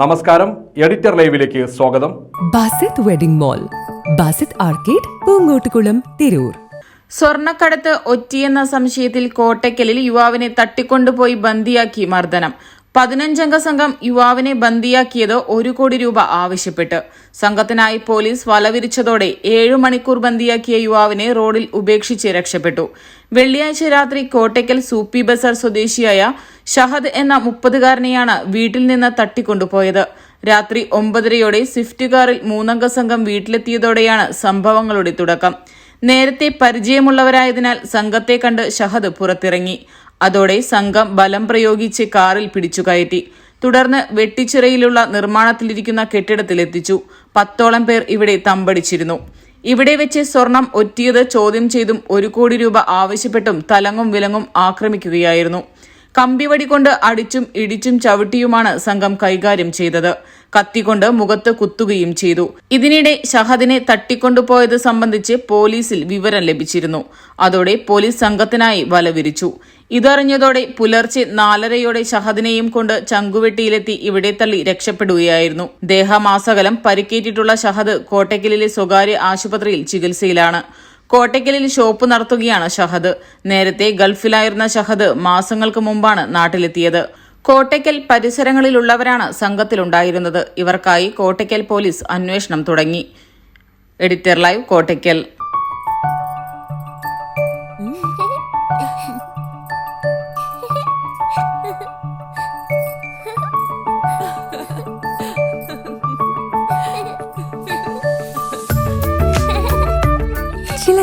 നമസ്കാരം എഡിറ്റർ ലൈവിലേക്ക് സ്വാഗതം. Basith wedding mall Basith arcade Poongottukulam Tirur. സ്വർണക്കടത്ത് ഒറ്റിയെന്ന സംശയത്തിൽ കോട്ടയ്ക്കലിൽ യുവാവിനെ തട്ടിക്കൊണ്ടുപോയി ബന്ദിയാക്കി മർദ്ദനം. പതിനഞ്ചംഗ സംഘം യുവാവിനെ ബന്ദിയാക്കിയത് ഒരു കോടി രൂപ ആവശ്യപ്പെട്ട്. സംഘത്തിനായി പോലീസ് വലവിരിച്ചതോടെ ഏഴു മണിക്കൂർ ബന്ദിയാക്കിയ യുവാവിനെ റോഡിൽ ഉപേക്ഷിച്ച് രക്ഷപ്പെട്ടു. വെള്ളിയാഴ്ച രാത്രി കോട്ടയ്ക്കൽ സൂപ്പി ബസാർ സ്വദേശിയായ ഷഹദ് എന്ന മുപ്പതുകാരനെയാണ് വീട്ടിൽ നിന്ന് തട്ടിക്കൊണ്ടുപോയത്. രാത്രി ഒമ്പതരയോടെ സ്വിഫ്റ്റ് കാറിൽ മൂന്നംഗ സംഘം വീട്ടിലെത്തിയതോടെയാണ് സംഭവങ്ങളുടെ തുടക്കം. നേരത്തെ പരിചയമുള്ളവരായതിനാൽ സംഘത്തെ കണ്ട് ഷഹദ് പുറത്തിറങ്ങി. അതോടെ സംഘം ബലം പ്രയോഗിച്ച് കാറിൽ പിടിച്ചുകയറ്റി തുടർന്ന് വെട്ടിച്ചിറയിലുള്ള നിർമ്മാണത്തിലിരിക്കുന്ന കെട്ടിടത്തിലെത്തിച്ചു. പത്തോളം പേർ ഇവിടെ തമ്പടിച്ചിരുന്നു. ഇവിടെ വെച്ച് സ്വർണം ഒറ്റിയത് ചോദ്യം ചെയ്തും ഒരു കോടി രൂപ ആവശ്യപ്പെട്ടും തലങ്ങും വിലങ്ങും ആക്രമിക്കുകയായിരുന്നു കമ്പിവടി കൊണ്ട് അടിച്ചും ഇടിച്ചും ചവിട്ടിയുമാണ് സംഘം കൈകാര്യം ചെയ്തത്. കത്തിക്കൊണ്ട് മുഖത്ത് കുത്തുകയും ചെയ്തു. ഇതിനിടെ ഷഹദിനെ തട്ടിക്കൊണ്ടുപോയത് സംബന്ധിച്ച് പോലീസിൽ വിവരം ലഭിച്ചിരുന്നു. അതോടെ പോലീസ് സംഘത്തിനായി വലവിരിച്ചു ഇതറിഞ്ഞതോടെ പുലർച്ചെ നാലരയോടെ ഷഹദിനെയും കൊണ്ട് ചങ്കുവെട്ടിയിലെത്തി ഇവിടെ തള്ളി രക്ഷപ്പെടുകയായിരുന്നു. ദേഹമാസകലം പരിക്കേറ്റിട്ടുള്ള ഷഹദ് കോട്ടയ്ക്കലിലെ സ്വകാര്യ ആശുപത്രിയിൽ ചികിത്സയിലാണ്. കോട്ടയ്ക്കലിൽ ഷോപ്പ് നടത്തുകയാണ് ഷഹദ്. നേരത്തെ ഗൾഫിലായിരുന്ന ഷഹദ് മാസങ്ങൾക്ക് മുമ്പാണ് നാട്ടിലെത്തിയത്. കോട്ടയ്ക്കൽ പരിസരങ്ങളിലുള്ളവരാണ് സംഘത്തിലുണ്ടായിരുന്നത്. ഇവർക്കായി കോട്ടയ്ക്കൽ പോലീസ് അന്വേഷണം തുടങ്ങി. Editor live Kottakkal.